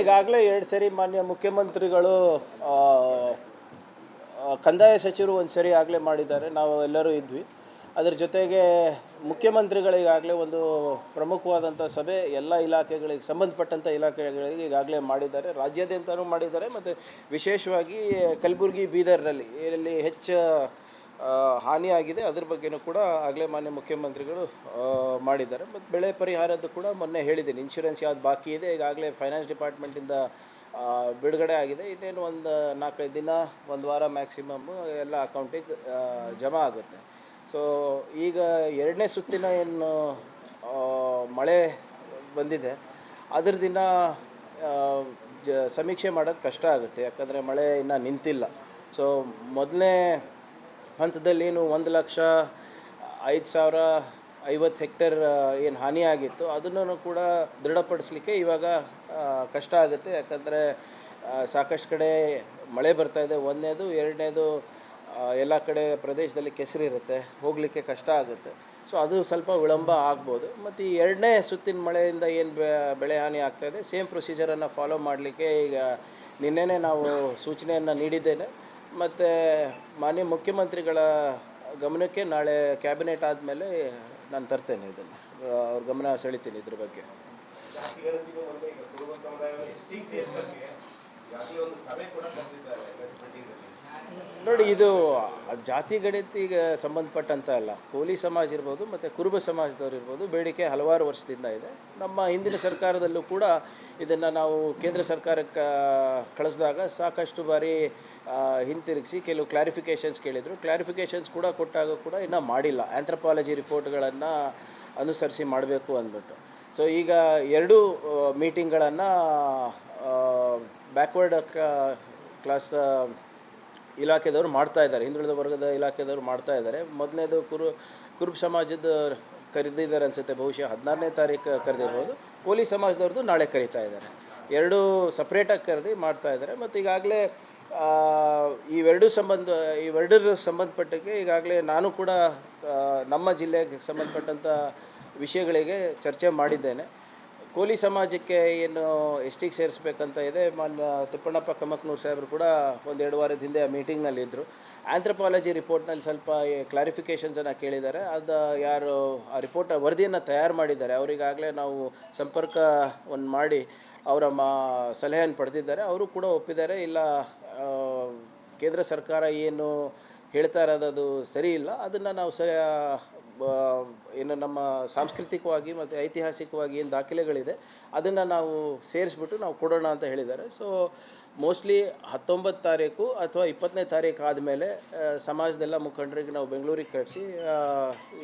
ಈಗಾಗಲೇ ಎರಡು ಸರಿ ಮಾನ್ಯ ಮುಖ್ಯಮಂತ್ರಿಗಳು ಕಂದಾಯ ಸಚಿವರು ಒಂದು ಸರಿ ಆಗಲೇ ಮಾಡಿದ್ದಾರೆ. ನಾವು ಎಲ್ಲರೂ ಇದ್ವಿ. ಅದರ ಜೊತೆಗೆ ಮುಖ್ಯಮಂತ್ರಿಗಳಿಗಾಗಲೇ ಒಂದು ಪ್ರಮುಖವಾದಂಥ ಸಭೆ ಎಲ್ಲ ಇಲಾಖೆಗಳಿಗೆ ಸಂಬಂಧಪಟ್ಟಂಥ ಇಲಾಖೆಗಳಿಗೆ ಈಗಾಗಲೇ ಮಾಡಿದ್ದಾರೆ. ರಾಜ್ಯಾದ್ಯಂತನೂ ಮಾಡಿದ್ದಾರೆ. ಮತ್ತು ವಿಶೇಷವಾಗಿ ಕಲಬುರಗಿ ಬೀದರ್ನಲ್ಲಿ ಇಲ್ಲಿ ಹೆಚ್ಚು ಹಾನಿಯಾಗಿದೆ. ಅದ್ರ ಬಗ್ಗೆನೂ ಕೂಡ ಆಗಲೇ ಮಾನ್ಯ ಮುಖ್ಯಮಂತ್ರಿಗಳು ಮಾಡಿದ್ದಾರೆ. ಮತ್ತು ಬೆಳೆ ಪರಿಹಾರದ್ದು ಕೂಡ ಮೊನ್ನೆ ಹೇಳಿದ್ದೀನಿ. ಇನ್ಶೂರೆನ್ಸ್ ಯಾವ್ದು ಬಾಕಿ ಇದೆ ಈಗಾಗಲೇ ಫೈನಾನ್ಸ್ ಡಿಪಾರ್ಟ್ಮೆಂಟಿಂದ ಬಿಡುಗಡೆ ಆಗಿದೆ. ಇನ್ನೇನು ಒಂದು ನಾಲ್ಕೈದು ದಿನ, ಒಂದು ವಾರ ಮ್ಯಾಕ್ಸಿಮಮ್ ಎಲ್ಲ ಅಕೌಂಟಿಗೆ ಜಮಾ ಆಗುತ್ತೆ. ಸೊ ಈಗ ಎರಡನೇ ಸುತ್ತಿನ ಏನು ಮಳೆ ಬಂದಿದೆ. ಅದ್ರ ದಿನ ಜ, ಸಮೀಕ್ಷೆ ಮಾಡೋದು ಕಷ್ಟ ಆಗುತ್ತೆ. ಯಾಕಂದರೆ ಮಳೆ ಇನ್ನೂ ನಿಂತಿಲ್ಲ. ಸೊ ಮೊದಲನೇ ಹಂತದಲ್ಲಿ ಏನು ಒಂದು ಲಕ್ಷ ಐದು ಸಾವಿರ ಐವತ್ತು ಹೆಕ್ಟೇರ್ ಏನು ಹಾನಿ ಆಗಿತ್ತು. ಅದನ್ನು ಕೂಡ ದೃಢಪಡಿಸಲಿಕ್ಕೆ ಇವಾಗ ಕಷ್ಟ ಆಗುತ್ತೆ. ಯಾಕಂದರೆ ಸಾಕಷ್ಟು ಕಡೆ ಮಳೆ ಬರ್ತಾ ಇದೆ. ಒಂದನೇದು, ಎರಡನೇದು ಎಲ್ಲ ಕಡೆ ಪ್ರದೇಶದಲ್ಲಿ ಕೆಸರಿರುತ್ತೆ. ಹೋಗಲಿಕ್ಕೆ ಕಷ್ಟ ಆಗುತ್ತೆ. ಸೊ, ಅದು ಸ್ವಲ್ಪ ವಿಳಂಬ ಆಗ್ಬೋದು. ಮತ್ತು ಈ ಎರಡನೇ ಸುತ್ತಿನ ಮಳೆಯಿಂದ ಏನು ಬೆಳೆ ಹಾನಿ ಆಗ್ತಾಯಿದೆ ಸೇಮ್ ಪ್ರೊಸೀಜರನ್ನು ಫಾಲೋ ಮಾಡಲಿಕ್ಕೆ ಈಗ ನಿನ್ನೆನೇ ನಾವು ಸೂಚನೆಯನ್ನು ನೀಡಿದ್ದೇನೆ. ಮತ್ತು ಮಾನ್ಯ ಮುಖ್ಯಮಂತ್ರಿಗಳ ಗಮನಕ್ಕೆ ನಾಳೆ ಕ್ಯಾಬಿನೆಟ್ ಆದಮೇಲೆ ನಾನು ತರ್ತೇನೆ ಇದನ್ನು. ಅವ್ರ ಗಮನ ಸೆಳಿತೀನಿ ಇದ್ರ ಬಗ್ಗೆ. ನೋಡಿ, ಇದು ಜಾತಿ ಗಣಿತಿಗೆ ಸಂಬಂಧಪಟ್ಟಂತ ಅಲ್ಲ. ಕೋಲಿ ಸಮಾಜ ಇರ್ಬೋದು ಮತ್ತು ಕುರುಬ ಸಮಾಜದವ್ರು ಇರ್ಬೋದು, ಬೇಡಿಕೆ ಹಲವಾರು ವರ್ಷದಿಂದ ಇದೆ. ನಮ್ಮ ಹಿಂದಿನ ಸರ್ಕಾರದಲ್ಲೂ ಕೂಡ ಇದನ್ನು ನಾವು ಕೇಂದ್ರ ಸರ್ಕಾರಕ್ಕೆ ಕಳಿಸಿದಾಗ ಸಾಕಷ್ಟು ಬಾರಿ ಹಿಂತಿರುಗಿಸಿ ಕೆಲವು ಕ್ಲಾರಿಫಿಕೇಷನ್ಸ್ ಕೇಳಿದರು. ಕ್ಲಾರಿಫಿಕೇಷನ್ಸ್ ಕೂಡ ಕೊಟ್ಟಾಗ ಕೂಡ ಇನ್ನೂ ಮಾಡಿಲ್ಲ. ಆ್ಯಂಥ್ರಪಾಲಜಿ ರಿಪೋರ್ಟ್ಗಳನ್ನು ಅನುಸರಿಸಿ ಮಾಡಬೇಕು ಅಂದ್ಬಿಟ್ಟು. ಸೊ ಈಗ ಎರಡೂ ಮೀಟಿಂಗ್ಗಳನ್ನು ಬ್ಯಾಕ್ವರ್ಡ್ ಕ್ಲಾಸ್ ಇಲಾಖೆದವರು ಮಾಡ್ತಾ ಇದ್ದಾರೆ. ಹಿಂದುಳಿದ ವರ್ಗದ ಇಲಾಖೆದವರು ಮಾಡ್ತಾ ಇದ್ದಾರೆ. ಮೊದಲನೇದು ಕುರು, ಕುರುಬ್ ಸಮಾಜದ ಕರೆದಿದ್ದಾರೆ ಅನಿಸುತ್ತೆ. ಬಹುಶಃ ಹದಿನಾರನೇ ತಾರೀಕು ಕರೆದಿರ್ಬೋದು. ಕೋಲಿ ಸಮಾಜದವ್ರದ್ದು ನಾಳೆ ಕರೀತಾ ಇದ್ದಾರೆ. ಎರಡೂ ಸಪ್ರೇಟಾಗಿ ಕರೆದು ಮಾಡ್ತಾ ಇದ್ದಾರೆ. ಮತ್ತು ಈಗಾಗಲೇ ಇವೆರಡೂ ಸಂಬಂಧ ಇವೆರಡರ ಸಂಬಂಧಪಟ್ಟಕ್ಕೆ ಈಗಾಗಲೇ ನಾನು ಕೂಡ ನಮ್ಮ ಜಿಲ್ಲೆಗೆ ಸಂಬಂಧಪಟ್ಟಂಥ ವಿಷಯಗಳಿಗೆ ಚರ್ಚೆ ಮಾಡಿದ್ದೇನೆ. ಕೋಲಿ ಸಮಾಜಕ್ಕೆ ಏನು ಎಷ್ಟಿಗೆ ಸೇರಿಸ್ಬೇಕಂತ ಇದೆ, ಮಾನ್ಯ ತಿಪ್ಪಣ್ಣಪ್ಪ ಕಮಕ್ನೂರು ಸಾಹೇಬರು ಕೂಡ ಒಂದೆರಡು ವಾರದ ಹಿಂದೆ ಆ ಮೀಟಿಂಗ್ನಲ್ಲಿ ಇದ್ದರು ಆಂಥ್ರಪಾಲಜಿ ರಿಪೋರ್ಟ್ನಲ್ಲಿ ಸ್ವಲ್ಪ ಕ್ಲಾರಿಫಿಕೇಷನ್ಸನ್ನು ಕೇಳಿದ್ದಾರೆ. ಅದು ಯಾರು ಆ ರಿಪೋರ್ಟ್ ವರದಿಯನ್ನು ತಯಾರು ಮಾಡಿದ್ದಾರೆ. ಅವರಿಗಾಗಲೇ ನಾವು ಸಂಪರ್ಕ ಒಂದು ಮಾಡಿ ಅವರ ಮಾ ಸಲಹೆಯನ್ನು ಪಡೆದಿದ್ದಾರೆ. ಅವರು ಕೂಡ ಒಪ್ಪಿದ್ದಾರೆ. ಇಲ್ಲ ಕೇಂದ್ರ ಸರ್ಕಾರ ಏನು ಹೇಳ್ತಾ ಇರೋದು ಅದು ಸರಿ ಇಲ್ಲ. ಅದನ್ನು ನಾವು ಸ ಏನು ನಮ್ಮ ಸಾಂಸ್ಕೃತಿಕವಾಗಿ ಮತ್ತು ಐತಿಹಾಸಿಕವಾಗಿ ಏನು ದಾಖಲೆಗಳಿದೆ, ಅದನ್ನು ನಾವು ಸೇರಿಸ್ಬಿಟ್ಟು ನಾವು ಕೊಡೋಣ ಅಂತ ಹೇಳಿದ್ದಾರೆ. ಸೊ ಮೋಸ್ಟ್ಲಿ ಹತ್ತೊಂಬತ್ತು ತಾರೀಕು ಅಥವಾ ಇಪ್ಪತ್ತನೇ ತಾರೀಕು ಆದಮೇಲೆ ಸಮಾಜದೆಲ್ಲ ಮುಖಂಡರಿಗೆ ನಾವು ಬೆಂಗಳೂರಿಗೆ ಕಳಿಸಿ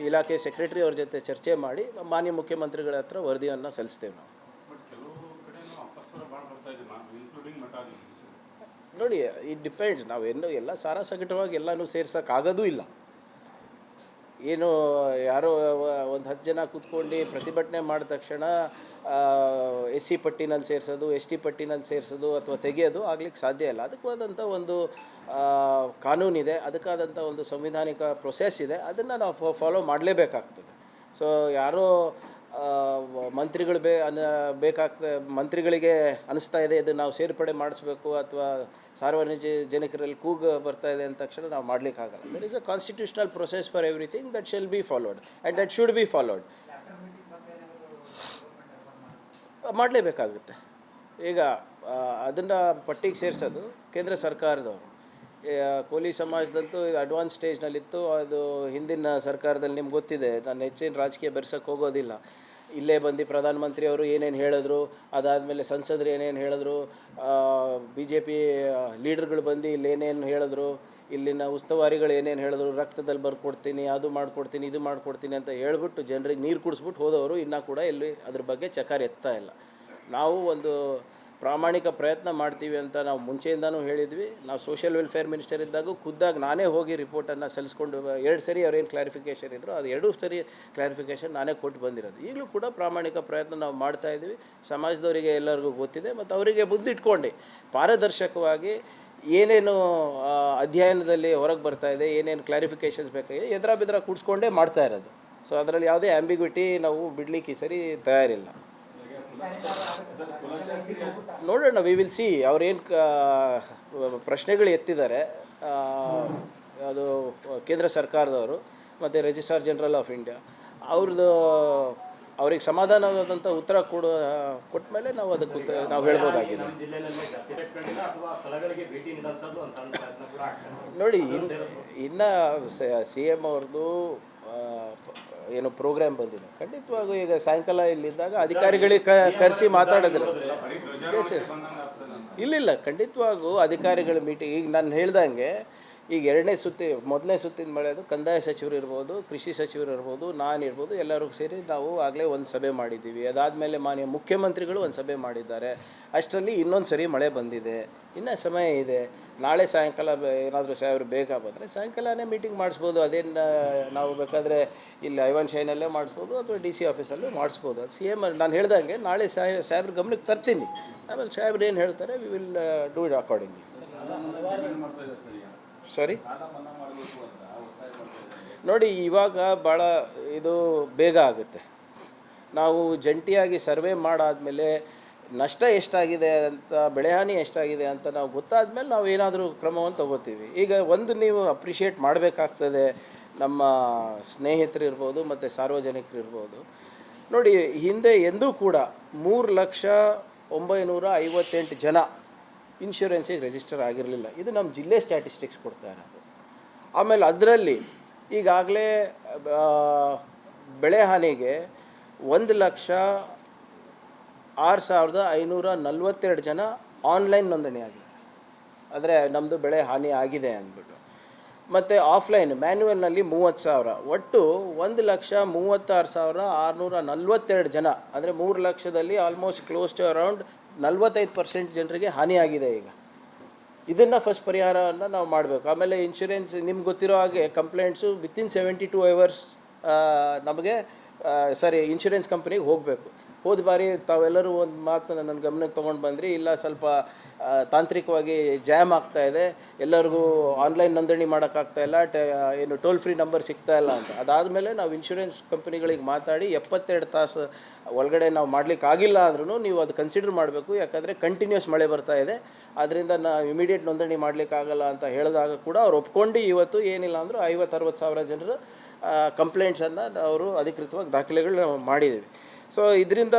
ಇಲಾಖೆ ಸೆಕ್ರೆಟರಿ ಅವ್ರ ಜೊತೆ ಚರ್ಚೆ ಮಾಡಿ ಮಾನ್ಯ ಮುಖ್ಯಮಂತ್ರಿಗಳ ಹತ್ರ ವರದಿಯನ್ನು ಸಲ್ಲಿಸ್ತೇವೆ ನಾವು. ನೋಡಿ ಇಟ್ ಡಿಪೆಂಡ್ಸ್ ನಾವೇನು ಎಲ್ಲ ಸಾರಾಸಗಟವಾಗಿ ಎಲ್ಲನೂ ಸೇರ್ಸೋಕ್ಕಾಗೋದೂ ಇಲ್ಲ. ಏನು ಯಾರೋ ಒಂದು ಹತ್ತು ಜನ ಕೂತ್ಕೊಂಡು ಪ್ರತಿಭಟನೆ ಮಾಡಿದ ತಕ್ಷಣ ಎಸ್ ಸಿ ಪಟ್ಟಿನಲ್ಲಿ ಸೇರಿಸೋದು ಎಸ್ ಟಿ ಪಟ್ಟಿನಲ್ಲಿ ಸೇರಿಸೋದು ಅಥವಾ ತೆಗೆಯೋದು ಆಗ್ಲಿಕ್ಕೆ ಸಾಧ್ಯ ಇಲ್ಲ. ಅದಕ್ಕಾದಂಥ ಒಂದು ಕಾನೂನಿದೆ. ಅದಕ್ಕಾದಂಥ ಒಂದು ಸಂವಿಧಾನಿಕ ಪ್ರೊಸೆಸ್ ಇದೆ. ಅದನ್ನು ನಾವು ಫಾಲೋ ಮಾಡಲೇಬೇಕಾಗ್ತದೆ. ಸೊ ಯಾರೋ ಮಂತ್ರಿಗಳು ಬೇ ಅನ್ನ ಬೇಕಾಗ್ತದೆ ಮಂತ್ರಿಗಳಿಗೆ ಅನಿಸ್ತಾ ಇದೆ ಇದು ನಾವು ಸೇರ್ಪಡೆ ಮಾಡಿಸ್ಬೇಕು ಅಥವಾ ಸಾರ್ವಜನಿಕ ಜನಕರಲ್ಲಿ ಕೂಗು ಬರ್ತಾ ಇದೆ ಅಂದ ತಕ್ಷಣ ನಾವು ಮಾಡಲಿಕ್ಕಾಗಲ್ಲ. There is a constitutional process for everything that shall be followed and that should be followed ಮಾಡಲೇಬೇಕಾಗುತ್ತೆ. ಈಗ ಅದನ್ನು ಪಟ್ಟಿಗೆ ಸೇರಿಸೋದು ಕೇಂದ್ರ ಸರ್ಕಾರದವರು. ಕೋಲಿ ಸಮಾಜದಂತೂ ಇದು ಅಡ್ವಾನ್ಸ್ ಸ್ಟೇಜ್ನಲ್ಲಿತ್ತು ಅದು ಹಿಂದಿನ ಸರ್ಕಾರದಲ್ಲಿ ನಿಮ್ಗೆ ಗೊತ್ತಿದೆ, ನಾನು ಹೆಚ್ಚಿನ ರಾಜಕೀಯ ಬೆರ್ಸಕ್ಕೆ ಹೋಗೋದಿಲ್ಲ. ಇಲ್ಲೇ ಬಂದು ಪ್ರಧಾನಮಂತ್ರಿ ಅವರು ಏನೇನು ಹೇಳಿದ್ರು, ಅದಾದಮೇಲೆ ಸಂಸದರು ಏನೇನು ಹೇಳಿದ್ರು ಬಿ ಜೆ ಪಿ ಲೀಡರ್ಗಳು ಬಂದು ಇಲ್ಲಿ ಏನೇನು ಹೇಳಿದ್ರು, ಇಲ್ಲಿನ ಉಸ್ತುವಾರಿಗಳು ಏನೇನು ಹೇಳಿದ್ರು, ರಕ್ತದಲ್ಲಿ ಬರ್ಕೊಡ್ತೀನಿ, ಅದು ಮಾಡ್ಕೊಡ್ತೀನಿ, ಇದು ಮಾಡ್ಕೊಡ್ತೀನಿ ಅಂತ ಹೇಳ್ಬಿಟ್ಟು ಜನರಿಗೆ ನೀರು ಕುಡಿಸ್ಬಿಟ್ಟು ಹೋದವರು ಇನ್ನೂ ಕೂಡ ಇಲ್ಲಿ ಅದ್ರ ಬಗ್ಗೆ ಚಕಾರ ಎತ್ತಾ ಇಲ್ಲ. ನಾವು ಒಂದು ಪ್ರಾಮಾಣಿಕ ಪ್ರಯತ್ನ ಮಾಡ್ತೀವಿ ಅಂತ ನಾವು ಮುಂಚೆಯಿಂದನೂ ಹೇಳಿದ್ವಿ. ನಾವು ಸೋಷಿಯಲ್ ವೆಲ್ಫೇರ್ ಮಿನಿಸ್ಟರ್ ಇದ್ದಾಗ ಖುದ್ದಾಗಿ ನಾನೇ ಹೋಗಿ ರಿಪೋರ್ಟನ್ನು ಸಲ್ಲಿಸ್ಕೊಂಡು, ಎರಡು ಸರಿ ಅವ್ರೇನು ಕ್ಲಾರಿಫಿಕೇಷನ್ ಇದ್ದರು ಅದು ಎರಡೂ ಸರಿ ಕ್ಲಾರಿಫಿಕೇಷನ್ ನಾನೇ ಕೊಟ್ಟು ಬಂದಿರೋದು. ಈಗಲೂ ಕೂಡ ಪ್ರಾಮಾಣಿಕ ಪ್ರಯತ್ನ ನಾವು ಮಾಡ್ತಾ ಇದ್ದೀವಿ. ಸಮಾಜದವರಿಗೆ ಎಲ್ಲರಿಗೂ ಗೊತ್ತಿದೆ ಮತ್ತು ಅವರಿಗೆ ಬುದ್ಧಿಟ್ಕೊಂಡು ಪಾರದರ್ಶಕವಾಗಿ ಏನೇನು ಅಧ್ಯಯನದಲ್ಲಿ ಹೊರಗೆ ಬರ್ತಾ ಇದೆ, ಏನೇನು ಕ್ಲಾರಿಫಿಕೇಷನ್ಸ್ ಬೇಕಾಗಿದೆ ಎದುರ ಬಿದ್ರ ಕೂಡಿಸ್ಕೊಂಡೇ ಮಾಡ್ತಾ ಇರೋದು. ಸೊ ಅದರಲ್ಲಿ ಯಾವುದೇ ಆ್ಯಂಬಿಗ್ವಿಟಿ ನಾವು ಬಿಡಲಿಕ್ಕೆ ಸರಿ ತಯಾರಿಲ್ಲ. ನೋಡೋಣ ವಿ ವಿಲ್ ಸಿ ಅವ್ರೇನು ಪ್ರಶ್ನೆಗಳು ಎತ್ತಿದ್ದಾರೆ. ಅದು ಕೇಂದ್ರ ಸರ್ಕಾರದವರು ಮತ್ತು ರಿಜಿಸ್ಟ್ರಾರ್ ಜನರಲ್ ಆಫ್ ಇಂಡಿಯಾ ಅವ್ರದ್ದು ಅವ್ರಿಗೆ ಸಮಾಧಾನವಾದಂಥ ಉತ್ತರ ಕೊಡ, ಕೊಟ್ಟ ಮೇಲೆ ನಾವು ಅದಕ್ಕೆ ಉತ್ತರ, ನಾವು ಹೇಳ್ಬೋದಾಗಿದೆ. ನೋಡಿ ಇನ್ನು ಇನ್ನು ಸಿ ಎಂ ಅವ್ರದ್ದು ಏನು ಪ್ರೋಗ್ರಾಮ್ ಬಂದಿದೆ. ಖಂಡಿತವಾಗೂ ಈಗ ಸಾಯಂಕಾಲ ಇಲ್ಲಿದ್ದಾಗ ಅಧಿಕಾರಿಗಳಿಗೆ ಕರೆಸಿ ಮಾತಾಡಿದ್ರೆ. ಎಸ್ ಎಸ್ ಇಲ್ಲಿಲ್ಲ, ಖಂಡಿತವಾಗೂ ಅಧಿಕಾರಿಗಳ ಮೀಟಿಂಗ್ ಈಗ ನಾನು ಹೇಳ್ದಂಗೆ ಈಗ ಎರಡನೇ ಸುತ್ತಿ, ಮೊದಲನೇ ಸುತ್ತಿನ ಮಳೆದು ಕಂದಾಯ ಸಚಿವರು ಇರ್ಬೋದು, ಕೃಷಿ ಸಚಿವರು ಇರ್ಬೋದು, ನಾನು ಇರ್ಬೋದು, ಎಲ್ಲರೂ ಸೇರಿ ನಾವು ಆಗಲೇ ಒಂದು ಸಭೆ ಮಾಡಿದ್ದೀವಿ. ಅದಾದಮೇಲೆ ಮಾನ್ಯ ಮುಖ್ಯಮಂತ್ರಿಗಳು ಒಂದು ಸಭೆ ಮಾಡಿದ್ದಾರೆ. ಅಷ್ಟರಲ್ಲಿ ಇನ್ನೊಂದು ಸರಿ ಮಳೆ ಬಂದಿದೆ. ಇನ್ನೂ ಸಮಯ ಇದೆ. ನಾಳೆ ಸಾಯಂಕಾಲ ಏನಾದರೂ ಸಾಹೇಬ್ರು ಬೇಗ ಬಂದರೆ ಸಾಯಂಕಾಲನೇ ಮೀಟಿಂಗ್ ಮಾಡಿಸ್ಬೋದು. ಅದೇನು ನಾವು ಬೇಕಾದರೆ ಇಲ್ಲಿ ಐವನ್ ಶೈನಲ್ಲೇ ಮಾಡಿಸ್ಬೋದು ಅಥವಾ ಡಿ ಸಿ ಆಫೀಸಲ್ಲೂ ಮಾಡಿಸ್ಬೋದು. ಅದು ಸಿ ಎಂ ನಾನು ಹೇಳ್ದಂಗೆ ನಾಳೆ ಸಾಹೇಬ್ ಸಾಹೇಬ್ರ ಗಮನಕ್ಕೆ ತರ್ತೀನಿ. ಆಮೇಲೆ ಸಾಹೇಬ್ರು ಏನು ಹೇಳ್ತಾರೆ we will do it accordingly sorry ನೋಡಿ, ಇವಾಗ ಭಾಳ ಇದು ಬೇಗ ಆಗುತ್ತೆ. ನಾವು ಜಂಟಿಯಾಗಿ ಸರ್ವೆ ಮಾಡಾದಮೇಲೆ ನಷ್ಟ ಎಷ್ಟಾಗಿದೆ ಅಂತ, ಬೆಳೆಹಾನಿ ಎಷ್ಟಾಗಿದೆ ಅಂತ ನಾವು ಗೊತ್ತಾದ್ಮೇಲೆ ನಾವು ಏನಾದರೂ ಕ್ರಮವನ್ನು ತಗೋತೀವಿ. ಈಗ ಒಂದು ನೀವು ಅಪ್ರಿಷಿಯೇಟ್ ಮಾಡಬೇಕಾಗ್ತದೆ ನಮ್ಮ ಸ್ನೇಹಿತರು ಇರ್ಬೋದು, ಮತ್ತು ಸಾರ್ವಜನಿಕರು ಇರ್ಬೋದು. ನೋಡಿ, ಹಿಂದೆ ಎಂದೂ ಕೂಡ ಮೂರು ಲಕ್ಷ ಒಂಬೈನೂರ ಐವತ್ತೆಂಟು ಜನ ಇನ್ಶೂರೆನ್ಸಿಗೆ ರಿಜಿಸ್ಟರ್ ಆಗಿರಲಿಲ್ಲ. ಇದು ನಮ್ಮ ಜಿಲ್ಲೆ ಸ್ಟ್ಯಾಟಿಸ್ಟಿಕ್ಸ್ ಕೊಡ್ತಾ ಇರೋದು. ಆಮೇಲೆ ಅದರಲ್ಲಿ ಈಗಾಗಲೇ ಬೆಳೆ ಹಾನಿಗೆ ಒಂದು ಲಕ್ಷ ಆರು ಸಾವಿರದ ಐನೂರ ನಲ್ವತ್ತೆರಡು ಜನ ಆನ್ಲೈನ್ ನೋಂದಣಿ ಆಗಿದೆ ಆದರೆ ನಮ್ಮದು ಬೆಳೆ ಹಾನಿ ಆಗಿದೆ ಅಂದ್ಬಿಟ್ಟು. ಮತ್ತು ಆಫ್ಲೈನ್ ಮ್ಯಾನ್ಯುವಲ್ನಲ್ಲಿ ಮೂವತ್ತು ಸಾವಿರ. ಒಟ್ಟು ಒಂದು ಲಕ್ಷ ಮೂವತ್ತಾರು ಸಾವಿರ ಆರುನೂರ ನಲ್ವತ್ತೆರಡು ಜನ. ಅಂದರೆ ಮೂರು ಲಕ್ಷದಲ್ಲಿ ಆಲ್ಮೋಸ್ಟ್ ಕ್ಲೋಸ್ ಟು ಅರೌಂಡ್ ನಲ್ವತ್ತೈದು ಪರ್ಸೆಂಟ್ ಜನರಿಗೆ ಹಾನಿಯಾಗಿದೆ ಈಗ. ಇದನ್ನು ಫಸ್ಟ್ ಪರಿಹಾರವನ್ನು ನಾವು ಮಾಡಬೇಕು. ಆಮೇಲೆ ಇನ್ಶೂರೆನ್ಸ್ ನಿಮ್ಗೆ ಗೊತ್ತಿರೋ ಹಾಗೆ complaints within seventy two hours ನಮಗೆ ಸಾರಿ ಇನ್ಶೂರೆನ್ಸ್ ಕಂಪ್ನಿಗೆ ಹೋಗಬೇಕು. ಹೋದ ಬಾರಿ ತಾವೆಲ್ಲರೂ ಒಂದು ಮಾತನ್ನ ನನ್ನ ಗಮನಕ್ಕೆ ತೊಗೊಂಡು ಬಂದ್ರಿ. ಇಲ್ಲ ಸ್ವಲ್ಪ ತಾಂತ್ರಿಕವಾಗಿ ಜಾಮ್ ಆಗ್ತಾ ಇದೆ. ಎಲ್ಲರಿಗೂ ಆನ್ಲೈನ್ ನೋಂದಣಿ ಮಾಡೋಕ್ಕಾಗ್ತಾ ಇಲ್ಲ. ಟ ಏನು ಟೋಲ್ ಫ್ರೀ ನಂಬರ್ ಸಿಗ್ತಾ ಇಲ್ಲ ಅಂತ. ಅದಾದಮೇಲೆ ನಾವು ಇನ್ಶೂರೆನ್ಸ್ ಕಂಪ್ನಿಗಳಿಗೆ ಮಾತಾಡಿ ಎಪ್ಪತ್ತೆರಡು ತಾಸು ಒಳಗಡೆ ನಾವು ಮಾಡಲಿಕ್ಕೆ ಆಗಿಲ್ಲ ಆದ್ರೂ ನೀವು ಅದು ಕನ್ಸಿಡರ್ ಮಾಡಬೇಕು. ಯಾಕಂದರೆ ಕಂಟಿನ್ಯೂಸ್ ಮಳೆ ಬರ್ತಾ ಇದೆ. ಅದರಿಂದ ನಾವು ಇಮಿಡಿಯೇಟ್ ನೋಂದಣಿ ಮಾಡಲಿಕ್ಕಾಗಲ್ಲ ಅಂತ ಹೇಳಿದಾಗ ಕೂಡ ಅವ್ರು ಒಪ್ಕೊಂಡು ಇವತ್ತು ಏನಿಲ್ಲ ಅಂದರೂ ಐವತ್ತು ಅರವತ್ತು ಸಾವಿರ ಜನರು ಕಂಪ್ಲೇಂಟ್ಸನ್ನು ಅವರು ಅಧಿಕೃತವಾಗಿ ದಾಖಲೆಗಳು ನಾವು ಮಾಡಿದ್ದೀವಿ ಸೊ ಇದರಿಂದ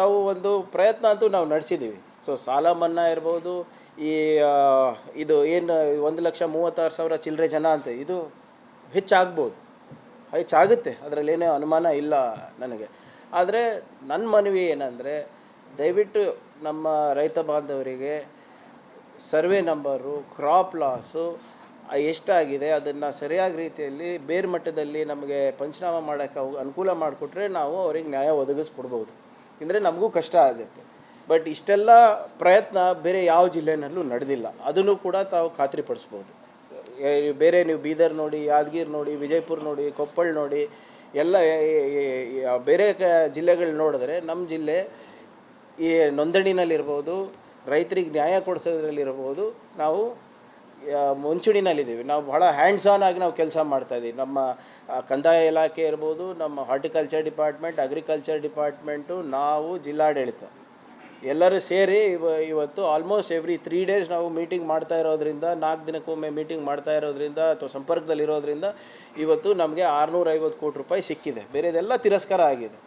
ನಾವು ಒಂದು ಪ್ರಯತ್ನ ಅಂತೂ ನಾವು ನಡೆಸಿದ್ದೀವಿ. ಸೊ ಸಾಲ ಮನ್ನಾ ಇರ್ಬೋದು, ಈ ಇದು ಏನು, ಒಂದು ಲಕ್ಷ ಮೂವತ್ತಾರು ಸಾವಿರ ಚಿಲ್ಲರೆ ಜನ ಅಂತ ಇದು ಹೆಚ್ಚಾಗ್ಬೋದು. ಹೆಚ್ಚಾಗುತ್ತೆ. ಅದರಲ್ಲೇನೇ ಅನುಮಾನ ಇಲ್ಲ ನನಗೆ. ಆದರೆ ನನ್ನ ಮನವಿ ಏನಂದರೆ, ದಯವಿಟ್ಟು ನಮ್ಮ ರೈತ ಬಾಂಧವರಿಗೆ ಸರ್ವೆ ನಂಬರು ಕ್ರಾಪ್ ಲಾಸು ಎಷ್ಟಾಗಿದೆ, ಅದನ್ನು ಸರಿಯಾದ ರೀತಿಯಲ್ಲಿ ಬೇರೆ ಮಟ್ಟದಲ್ಲಿ ನಮಗೆ ಪಂಚನಾಮ ಮಾಡೋಕ್ಕೆ ಅನುಕೂಲ ಮಾಡಿಕೊಟ್ರೆ ನಾವು ಅವ್ರಿಗೆ ನ್ಯಾಯ ಒದಗಿಸ್ಕೊಡ್ಬೋದು. ಅಂದರೆ ನಮಗೂ ಕಷ್ಟ ಆಗುತ್ತೆ. ಬಟ್ ಇಷ್ಟೆಲ್ಲ ಪ್ರಯತ್ನ ಬೇರೆ ಯಾವ ಜಿಲ್ಲೆನಲ್ಲೂ ನಡೆದಿಲ್ಲ. ಅದನ್ನು ಕೂಡ ತಾವು ಖಾತ್ರಿಪಡಿಸ್ಬೋದು. ಬೇರೆ ನೀವು ಬೀದರ್ ನೋಡಿ, ಯಾದಗಿರಿ ನೋಡಿ, ವಿಜಯಪುರ ನೋಡಿ, ಕೊಪ್ಪಳ ನೋಡಿ, ಎಲ್ಲ ಬೇರೆ ಕ ಜಿಲ್ಲೆಗಳು ನೋಡಿದ್ರೆ ನಮ್ಮ ಜಿಲ್ಲೆ ಈ ನೋಂದಣಿನಲ್ಲಿರ್ಬೋದು, ರೈತರಿಗೆ ನ್ಯಾಯ ಕೊಡಿಸೋದ್ರಲ್ಲಿರ್ಬೋದು, ನಾವು ಮುಂಚೂಣಿನಲ್ಲಿದ್ದೀವಿ. ನಾವು ಬಹಳ ಹ್ಯಾಂಡ್ಸ್ ಆನ್ ಆಗಿ ನಾವು ಕೆಲಸ ಮಾಡ್ತಾಯಿದ್ದೀವಿ ನಮ್ಮ ಕಂದಾಯ ಇಲಾಖೆ ಇರ್ಬೋದು, ನಮ್ಮ ಹಾರ್ಟಿಕಲ್ಚರ್ ಡಿಪಾರ್ಟ್ಮೆಂಟ್ ಅಗ್ರಿಕಲ್ಚರ್ ಡಿಪಾರ್ಟ್ಮೆಂಟು ನಾವು ಜಿಲ್ಲಾಡಳಿತ. ಎಲ್ಲರೂ ಸೇರಿ ಇವ, ಇವತ್ತು ಆಲ್ಮೋಸ್ಟ್ ಎವ್ರಿ ತ್ರೀ ಡೇಸ್ ನಾವು ಮೀಟಿಂಗ್ ಮಾಡ್ತಾ ಇರೋದ್ರಿಂದ, ನಾಲ್ಕು ದಿನಕ್ಕೊಮ್ಮೆ ಮೀಟಿಂಗ್ ಮಾಡ್ತಾ ಇರೋದ್ರಿಂದ, ಅಥವಾ ಸಂಪರ್ಕದಲ್ಲಿರೋದ್ರಿಂದ ಇವತ್ತು ನಮಗೆ ಆರುನೂರ ಐವತ್ತು ಕೋಟಿ ರೂಪಾಯಿ ಸಿಕ್ಕಿದೆ. ಬೇರೆದೆಲ್ಲ ತಿರಸ್ಕಾರ ಆಗಿದೆ.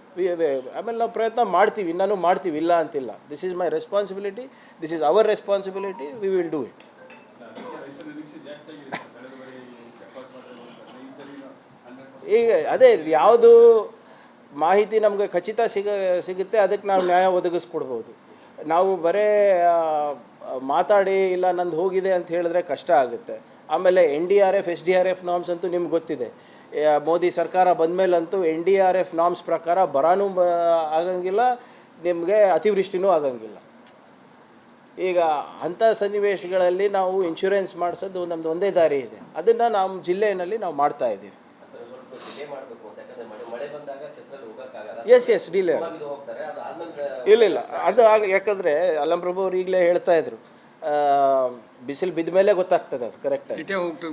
ಆಮೇಲೆ ನಾವು ಪ್ರಯತ್ನ ಮಾಡ್ತೀವಿ. ಇನ್ನೂ ಮಾಡ್ತೀವಿ. ಇಲ್ಲ ಅಂತಿಲ್ಲ. This is my responsibility this is our responsibility we will do it ಈಗ ಅದೇ ಯಾವುದು ಮಾಹಿತಿ ನಮಗೆ ಖಚಿತ ಸಿಗ, ಸಿಗುತ್ತೆ, ಅದಕ್ಕೆ ನಾವು ನ್ಯಾಯ ಒದಗಿಸ್ಕೊಡ್ಬೋದು. ನಾವು ಬರೇ ಮಾತಾಡಿ ಇಲ್ಲ ನಂದು ಹೋಗಿದೆ ಅಂತ ಹೇಳಿದ್ರೆ ಕಷ್ಟ ಆಗುತ್ತೆ. ಆಮೇಲೆ N D R F, S D R F norms ಅಂತೂ ನಿಮ್ಗೆ ಗೊತ್ತಿದೆ. ಮೋದಿ ಸರ್ಕಾರ ಬಂದಮೇಲಂತೂ N D R F norms ಪ್ರಕಾರ ಬರಾನೂ ಬ, ಆಗಂಗಿಲ್ಲ, ನಿಮಗೆ ಅತಿವೃಷ್ಟಿನೂ ಆಗಂಗಿಲ್ಲ. ಈಗ ಅಂಥ ಸನ್ನಿವೇಶಗಳಲ್ಲಿ ನಾವು ಇನ್ಶೂರೆನ್ಸ್ ಮಾಡಿಸೋದು ನಮ್ಮದು ಒಂದೇ ದಾರಿ ಇದೆ. ಅದನ್ನು ನಮ್ಮ ಜಿಲ್ಲೆಯಲ್ಲಿ ನಾವು ಮಾಡ್ತಾ ಇದ್ದೀವಿ. ಎಸ್ ಎಸ್ ಡಿಲೇ ಇಲ್ಲ ಇಲ್ಲ. ಅದು ಆಗ ಯಾಕಂದರೆ ಅಲ್ಲಂಪ್ರಭು ಅವ್ರು ಈಗಲೇ ಹೇಳ್ತಾ ಇದ್ರು. ಬಿಸಿಲು ಬಿದ್ದ ಮೇಲೆ ಗೊತ್ತಾಗ್ತದೆ ಅದು ಕರೆಕ್ಟಾಗಿ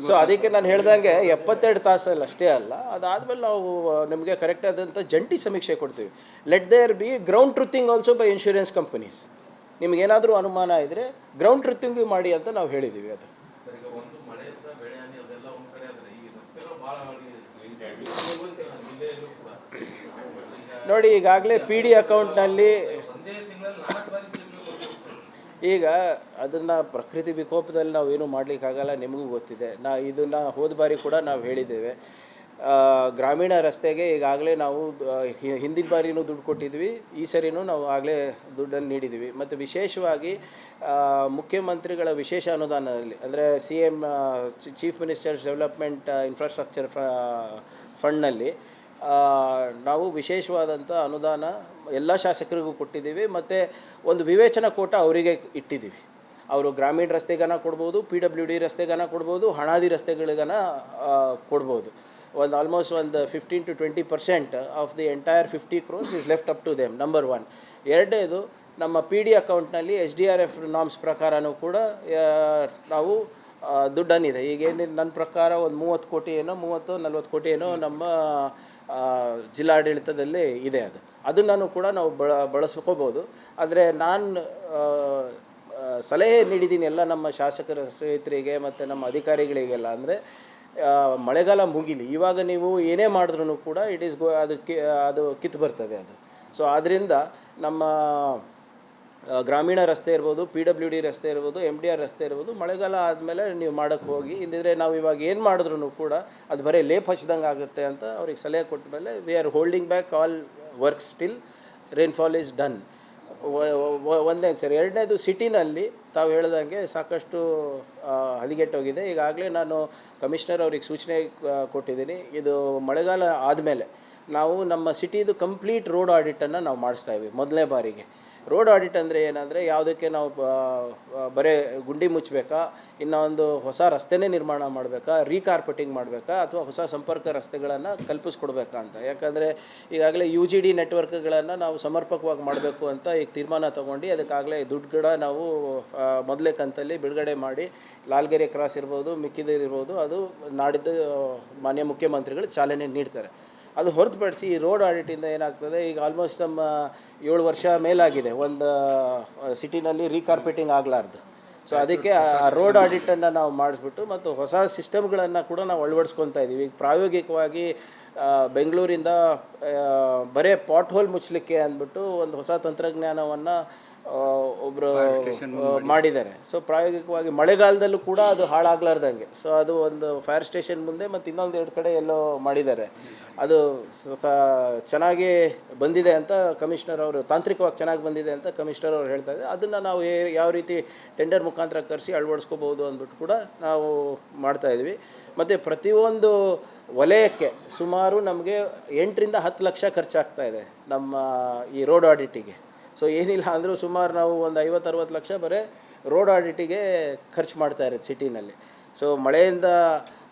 ಸೊ ಅದಕ್ಕೆ ನಾನು ಹೇಳ್ದಂಗೆ ಎಪ್ಪತ್ತೆರಡು ತಾಸಲ್ಲಿ ಅಷ್ಟೇ ಅಲ್ಲ ಅದಾದಮೇಲೆ ನಾವು ನಿಮಗೆ ಕರೆಕ್ಟ್ ಆದಂಥ ಜಂಟಿ ಸಮೀಕ್ಷೆ ಕೊಡ್ತೀವಿ. Let there be ground truthing also by insurance companies ನಿಮಗೇನಾದರೂ ಅನುಮಾನ ಇದ್ದರೆ ಗ್ರೌಂಡ್ ಟ್ರುತಿಂಗ್ ಮಾಡಿ ಅಂತ ನಾವು ಹೇಳಿದ್ದೀವಿ ಅದು ಸರ್ ಈಗ ಒಂದು ಮಳೆಯಿಂದ ಬೆಳೆ ಹಾನಿ ಅದೆಲ್ಲ ಒಂದ್ ಕಡೆ ಆದ್ರೆ ಈ ರಸ್ತೆಗಳು ಬಹಳ ಜಿಲ್ಲೆಯಲ್ಲೂ ಕೂಡ ಈಗ ನೋಡಿ, ಈಗಾಗಲೇ ಪಿ ಡಿ ಅಕೌಂಟ್ನಲ್ಲಿ ಈಗ ಅದನ್ನು ಪ್ರಕೃತಿ ವಿಕೋಪದಲ್ಲಿ ನಾವು ಏನೂ ಮಾಡಲಿಕ್ಕಾಗಲ್ಲ ನಿಮಗೂ ಗೊತ್ತಿದೆ. ನಾ ಇದನ್ನು ಹೋದ ಬಾರಿ ಕೂಡ ನಾವು ಹೇಳಿದ್ದೇವೆ. ಗ್ರಾಮೀಣ ರಸ್ತೆಗೆ ಈಗಾಗಲೇ ನಾವು ಹಿಂದಿನ ಬಾರಿನೂ ದುಡ್ಡು ಕೊಟ್ಟಿದ್ವಿ, ಈ ಸರಿನೂ ನಾವು ಆಗಲೇ ದುಡ್ಡನ್ನು ನೀಡಿದ್ವಿ. ಮತ್ತು ವಿಶೇಷವಾಗಿ ಮುಖ್ಯಮಂತ್ರಿಗಳ ವಿಶೇಷ ಅನುದಾನದಲ್ಲಿ, ಅಂದರೆ C M chief minister's development infrastructure ಫಂಡ್ನಲ್ಲಿ ನಾವು ವಿಶೇಷವಾದಂಥ ಅನುದಾನ ಎಲ್ಲ ಶಾಸಕರಿಗೂ ಕೊಟ್ಟಿದ್ದೀವಿ ಮತ್ತು ಒಂದು ವಿವೇಚನಾ ಕೋಟ ಅವರಿಗೆ ಇಟ್ಟಿದ್ದೀವಿ. ಅವರು ಗ್ರಾಮೀಣ ರಸ್ತೆಗನ ಕೊಡ್ಬೋದು ಪಿ ಡಬ್ಲ್ಯೂ ಡಿ ರಸ್ತೆಗನ ಕೊಡ್ಬೋದು, ಹಣಾದಿ ರಸ್ತೆಗಳಿಗನ ಕೊಡ್ಬೋದು. ಒಂದು ಆಲ್ಮೋಸ್ಟ್ ಒಂದು fifteen to twenty percent of the entire fifty crores is left up to them number one ಎರಡನೇದು, ನಮ್ಮ ಪಿ ಡಿ ಅಕೌಂಟ್ನಲ್ಲಿ H D R F norms ಪ್ರಕಾರನೂ ಕೂಡ ನಾವು ದುಡ್ಡನ್ನಿದೆ. ಈಗೇನು ನನ್ನ ಪ್ರಕಾರ ಒಂದು ಮೂವತ್ತು ಕೋಟಿ ಏನೋ ಮೂವತ್ತು ನಲ್ವತ್ತು ಕೋಟಿ ಏನೋ ನಮ್ಮ ಜಿಲ್ಲಾಡಳಿತದಲ್ಲೇ ಇದೆ ಅದು. ಅದನ್ನು ಕೂಡ ನಾವು ಬಳ, ಬಳಸ್ಕೋಬೋದು. ಆದರೆ ನಾನು ಸಲಹೆ ನೀಡಿದ್ದೀನಿ ಎಲ್ಲ ನಮ್ಮ ಶಾಸಕರ ಸ್ನೇಹಿತರಿಗೆ ಮತ್ತು ನಮ್ಮ ಅಧಿಕಾರಿಗಳಿಗೆಲ್ಲ. ಅಂದರೆ ಮಳೆಗಾಲ ಮುಗಿಲಿ, ಇವಾಗ ನೀವು ಏನೇ ಮಾಡಿದ್ರೂ ಕೂಡ ಇಟ್ ಈಸ್ ಗೋ ಅದು ಕಿ, ಅದು ಕಿತ್ತು ಬರ್ತದೆ ಅದು. ಸೊ ಆದ್ದರಿಂದ ನಮ್ಮ ಗ್ರಾಮೀಣ ರಸ್ತೆ ಇರ್ಬೋದು ಪಿ ಡಬ್ಲ್ಯೂ ಡಿ ರಸ್ತೆ ಇರ್ಬೋದು ಎಂ ಡಿ ಆರ್ ರಸ್ತೆ ಇರ್ಬೋದು, ಮಳೆಗಾಲ ಆದಮೇಲೆ ನೀವು ಮಾಡೋಕ್ಕೆ ಹೋಗಿ ಇಲ್ಲದಿದ್ದರೆ ನಾವು ಇವಾಗ ಏನು ಮಾಡಿದ್ರು ಕೂಡ ಅದು ಬರೀ ಲೇಪ್ ಹಚ್ಚಿದಂಗೆ ಆಗುತ್ತೆ ಅಂತ ಅವ್ರಿಗೆ ಸಲಹೆ ಕೊಟ್ಟ ಮೇಲೆ we are holding back all work still rainfall is done ಒಂದೇ ಸರ್, ಎರಡನೇದು ಸಿಟಿನಲ್ಲಿ ತಾವು ಹೇಳ್ದಂಗೆ ಸಾಕಷ್ಟು ಹದಿಗೆಟ್ಟೋಗಿದೆ. ಈಗಾಗಲೇ ನಾನು ಕಮಿಷನರ್ ಅವ್ರಿಗೆ ಸೂಚನೆ ಕೊಟ್ಟಿದ್ದೀನಿ. ಇದು ಮಳೆಗಾಲ ಆದಮೇಲೆ ನಾವು ನಮ್ಮ ಸಿಟಿದು ಕಂಪ್ಲೀಟ್ ರೋಡ್ ಆಡಿಟನ್ನು ನಾವು ಮಾಡಿಸ್ತಾ ಇದ್ದೀವಿ ಮೊದಲನೇ ಬಾರಿಗೆ. ರೋಡ್ ಆಡಿಟ್ ಅಂದರೆ ಏನಂದರೆ ಯಾವುದಕ್ಕೆ ನಾವು ಬರೇ ಗುಂಡಿ ಮುಚ್ಚಬೇಕಾ ಇನ್ನೊಂದು ಹೊಸ ರಸ್ತೆನೇ ನಿರ್ಮಾಣ ಮಾಡಬೇಕಾ, ರೀಕಾರ್ಪೆಟಿಂಗ್ ಮಾಡಬೇಕಾ, ಅಥವಾ ಹೊಸ ಸಂಪರ್ಕ ರಸ್ತೆಗಳನ್ನು ಕಲ್ಪಿಸ್ಕೊಡ್ಬೇಕಾ ಅಂತ. ಯಾಕಂದರೆ ಈಗಾಗಲೇ ಯು ಜಿ ಡಿ ನೆಟ್ವರ್ಕ್ಗಳನ್ನು ನಾವು ಸಮರ್ಪಕವಾಗಿ ಮಾಡಬೇಕು ಅಂತ ಈಗ ತೀರ್ಮಾನ ತೊಗೊಂಡು ಅದಕ್ಕಾಗಲೇ ದುಡ್ಡು ಕೂಡ ನಾವು ಮೊದಲೇ ಕಂತಲ್ಲಿ ಬಿಡುಗಡೆ ಮಾಡಿ, ಲಾಲ್ಗೆರೆ ಕ್ರಾಸ್ ಇರ್ಬೋದು ಮಿಕ್ಕಿದ ಇರ್ಬೋದು, ಅದು ನಾಡಿದ್ದು ಮಾನ್ಯ ಮುಖ್ಯಮಂತ್ರಿಗಳು ಚಾಲನೆ ನೀಡ್ತಾರೆ. ಅದು ಹೊರತುಪಡಿಸಿ ಈ ರೋಡ್ ಆಡಿಟಿಂದ ಏನಾಗ್ತದೆ ಈಗ ಆಲ್ಮೋಸ್ಟ್ ನಮ್ಮ ಏಳು ವರ್ಷ ಮೇಲಾಗಿದೆ. ಒಂದು ಸಿಟಿನಲ್ಲಿ ರೀಕಾರ್ಪೆಟಿಂಗ್ ಆಗಲಾರ್ದು. ಸೊ ಅದಕ್ಕೆ ಆ ರೋಡ್ ಆಡಿಟನ್ನು ನಾವು ಮಾಡಿಸ್ಬಿಟ್ಟು ಮತ್ತು ಹೊಸ ಸಿಸ್ಟಮ್ಗಳನ್ನು ಕೂಡ ನಾವು ಅಳವಡಿಸ್ಕೊತಾ ಇದ್ದೀವಿ ಈಗ ಪ್ರಾಯೋಗಿಕವಾಗಿ ಬೆಂಗಳೂರಿಂದ ಬರೇ ಪಾಟ್ ಹೋಲ್ ಮುಚ್ಚಲಿಕ್ಕೆ ಅಂದ್ಬಿಟ್ಟು ಒಂದು ಹೊಸ ತಂತ್ರಜ್ಞಾನವನ್ನು ಒಬ್ಬರು ಮಾಡಿದ್ದಾರೆ. ಸೊ ಪ್ರಾಯೋಗಿಕವಾಗಿ ಮಳೆಗಾಲದಲ್ಲೂ ಕೂಡ ಅದು ಹಾಳಾಗ್ಲಾರ್ದಂಗೆ. ಸೊ ಅದು ಒಂದು ಫೈರ್ ಸ್ಟೇಷನ್ ಮುಂದೆ ಮತ್ತು ಇನ್ನೊಂದು ಎರಡು ಕಡೆ ಎಲ್ಲೋ ಮಾಡಿದ್ದಾರೆ. ಅದು ಸ- ಚೆನ್ನಾಗಿ ಬಂದಿದೆ ಅಂತ ಕಮಿಷನರ್ ಅವರು ತಾಂತ್ರಿಕವಾಗಿ ಚೆನ್ನಾಗಿ ಬಂದಿದೆ ಅಂತ ಕಮಿಷನರ್ ಅವರು ಹೇಳ್ತಾ ಇದ್ದಾರೆ. ಅದನ್ನು ನಾವು ಯಾವ ರೀತಿ ಟೆಂಡರ್ ಮುಖಾಂತರ ಕರೆಸಿ ಅಳವಡಿಸ್ಕೋಬೋದು ಅಂದ್ಬಿಟ್ಟು ಕೂಡ ನಾವು ಮಾಡ್ತಾ ಇದ್ವಿ. ಮತ್ತು ಪ್ರತಿಯೊಂದು ವಲಯಕ್ಕೆ ಸುಮಾರು ನಮಗೆ ಎಂಟರಿಂದ ಹತ್ತು ಲಕ್ಷ ಖರ್ಚಾಗ್ತಾ ಇದೆ ನಮ್ಮ ಈ ರೋಡ್ ಆಡಿಟಿಗೆ ಸೊ ಏನಿಲ್ಲ ಅಂದರೂ ಸುಮಾರು ನಾವು ಒಂದು ಐವತ್ತು ಅರವತ್ತು ಲಕ್ಷ ಬರೀ ರೋಡ್ ಆಡಿಟಿಗೆ ಖರ್ಚು ಮಾಡ್ತಾ ಇರೋದು ಸಿಟಿನಲ್ಲಿ ಸೊ ಮಳೆಯಿಂದ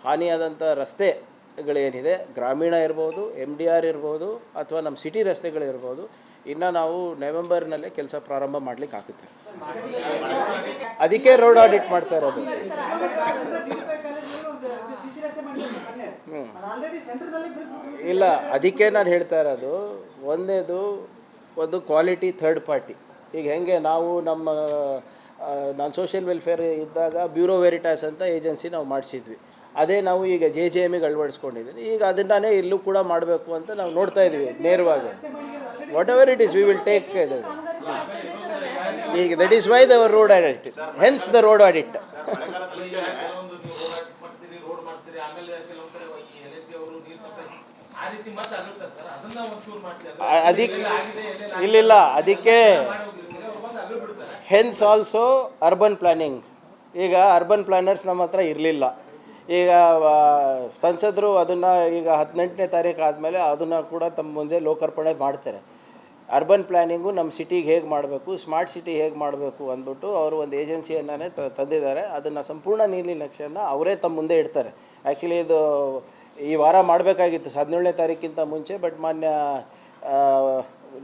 ಹಾನಿಯಾದಂಥ ರಸ್ತೆಗಳೇನಿದೆ, ಗ್ರಾಮೀಣ ಇರ್ಬೋದು ಎಂ ಡಿ ಆರ್ ಇರ್ಬೋದು, ಅಥವಾ ನಮ್ಮ ಸಿಟಿ ರಸ್ತೆಗಳಿರ್ಬೋದು ಇನ್ನು ನಾವು ನವೆಂಬರ್ನಲ್ಲೇ ಕೆಲಸ ಪ್ರಾರಂಭ ಮಾಡಲಿಕ್ಕೆ ಆಗುತ್ತೆ. ಅದಕ್ಕೆ ರೋಡ್ ಆಡಿಟ್ ಮಾಡ್ತಾ ಇರೋದು. ಇಲ್ಲ, ಅದಕ್ಕೆ ನಾನು ಹೇಳ್ತಾ ಇರೋದು, ಒಂದೇದು ಒಂದು ಕ್ವಾಲಿಟಿ ಥರ್ಡ್ ಪಾರ್ಟಿ ಈಗ ಹೆಂಗೆ ನಾವು ನಮ್ಮ ನಾನು ಸೋಷಿಯಲ್ ವೆಲ್ಫೇರ್ ಇದ್ದಾಗ ಬ್ಯೂರೋ ವೆರಿಟಾಸ್ ಅಂತ ಏಜೆನ್ಸಿ ನಾವು ಮಾಡಿಸಿದ್ವಿ. ಅದೇ ನಾವು ಈಗ ಜೆ ಜೆ ಎಮ್ಗೆ ಅಳವಡಿಸ್ಕೊಂಡಿದ್ದೀನಿ ಈಗ ಅದನ್ನೇ ಇಲ್ಲೂ ಕೂಡ ಮಾಡಬೇಕು ಅಂತ ನಾವು ನೋಡ್ತಾ ಇದ್ದೀವಿ ನೇರವಾಗಿ. Whatever it is we will take ಈಗ that is why the road audit hence the road audit ಅದಕ್ಕೆ ಇಲ್ಲಿಲ್ಲ ಅದಕ್ಕೆ ಹೆನ್ಸ್ ಆಲ್ಸೋ ಅರ್ಬನ್ ಪ್ಲಾನಿಂಗ್ ಈಗ ಅರ್ಬನ್ ಪ್ಲಾನರ್ಸ್ ನಮ್ಮ ಹತ್ರ ಇರಲಿಲ್ಲ. ಈಗ ಸಂಸದರು ಅದನ್ನು ಈಗ ಹದಿನೆಂಟನೇ ತಾರೀಕು ಆದಮೇಲೆ ಅದನ್ನು ಕೂಡ ತಮ್ಮ ಮುಂದೆ ಲೋಕಾರ್ಪಣೆ ಮಾಡ್ತಾರೆ. ಅರ್ಬನ್ ಪ್ಲ್ಯಾನಿಂಗು ನಮ್ಮ ಸಿಟಿಗೆ ಹೇಗೆ ಮಾಡಬೇಕು ಸ್ಮಾರ್ಟ್ ಸಿಟಿ ಹೇಗೆ ಮಾಡಬೇಕು ಅಂದ್ಬಿಟ್ಟು ಅವರು ಒಂದು ಏಜೆನ್ಸಿಯನ್ನೇ ತಂದಿದ್ದಾರೆ. ಅದನ್ನು ಸಂಪೂರ್ಣ ನೀಲಿ ನಕ್ಷೆಯನ್ನು ಅವರೇ ತಮ್ಮ ಮುಂದೆ ಇಡ್ತಾರೆ. ಆ್ಯಕ್ಚುಲಿ ಇದು ಈ ವಾರ ಮಾಡಬೇಕಾಗಿತ್ತು ಹದಿನೇಳನೇ ತಾರೀಕಿಂತ ಮುಂಚೆ ಬಟ್ ಮಾನ್ಯ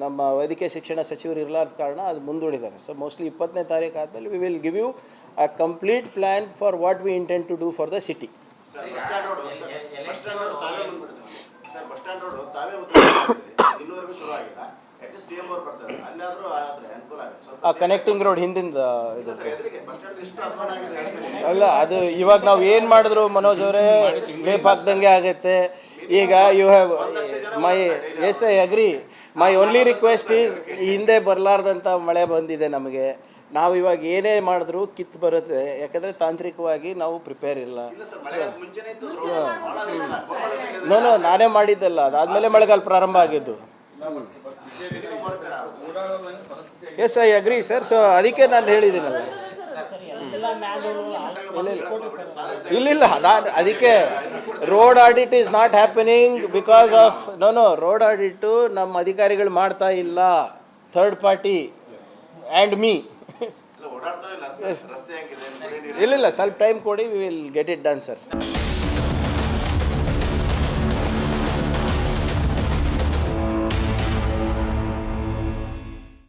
ನಮ್ಮ ವೈದ್ಯಕೀಯ ಶಿಕ್ಷಣ ಸಚಿವರು ಇರಲಾರ್ದ ಕಾರಣ ಅದು ಮುಂದೂಡಿದ್ದಾರೆ. ಸೊ ಮೋಸ್ಟ್ಲಿ ಇಪ್ಪತ್ತನೇ ತಾರೀಕು ಆದಮೇಲೆ we will give you a complete plan for what we intend to do for the city at least C M ಅವ್ರು ಬರ್ತಾರೆ. ಅಲ್ಲಾದ್ರೂ ಆದ್ರೆ ಅನುಕೂಲ ಆಗುತ್ತೆ. ಸ್ವಲ್ಪ ಆ ಕನೆಕ್ಟಿಂಗ್ ರೋಡ್ ಹಿಂದಿಂದ ಇದು ಸರ್. ಎದುರಿಗೆ ಬಸ್ ಸ್ಟ್ಯಾಂಡ್ ಎಷ್ಟು ಅನುಮಾನ ಆಗಿದೆ ಹೇಳ್ತೀನಿ. ಅಲ್ಲ ಅದು ಇವಾಗ ನಾವು ಏನು ಮಾಡಿದ್ರು ಮನೋಜ್ ಅವರೇ ಲೇಪ್ ಹಾಕ್ದಂಗೆ ಆಗುತ್ತೆ. ಈಗ you have my yes I agree my only request is ಹಿಂದೆ ಬರಲಾರ್ದಂಥ ಮಳೆ ಬಂದಿದೆ ನಮಗೆ. ನಾವು ಇವಾಗ ಏನೇ ಮಾಡಿದ್ರು ಕಿತ್ತು ಬರುತ್ತೆ. ಯಾಕಂದರೆ ತಾಂತ್ರಿಕವಾಗಿ ನಾವು ಪ್ರಿಪೇರ್ ಇಲ್ಲ. ಇಲ್ಲ ಸರ್ ಮಳೆ ಮುಂಚೆನೇ ಇತ್ತು. ರೋಡ್ ಭಾಳ ದಿನ ಗೋಪಾಲಸ್ವಾಮಿ ನೋ ನೋ ನಾನೇ ಮಾಡಿದ್ದಲ್ಲ. ಅದಾದಮೇಲೆ ಮಳೆಗಾಲ ಪ್ರಾರಂಭ ಆಗಿದ್ದು. Yes I agree sir so ಅದಕ್ಕೆ ನಾನು ಹೇಳಿದ್ದೀನಲ್ಲ ಇಲ್ಲ ಇಲ್ಲ. ನಾನು ಅದಕ್ಕೆ road audit is not happening because of no no road audit ನಮ್ಮ ಅಧಿಕಾರಿಗಳು ಮಾಡ್ತಾ ಇಲ್ಲ. ಥರ್ಡ್ ಪಾರ್ಟಿ ಆ್ಯಂಡ್ ಮೀ ಇಲ್ಲ ಇಲ್ಲ. ಸ್ವಲ್ಪ ಟೈಮ್ ಕೊಡಿ we will get it done sir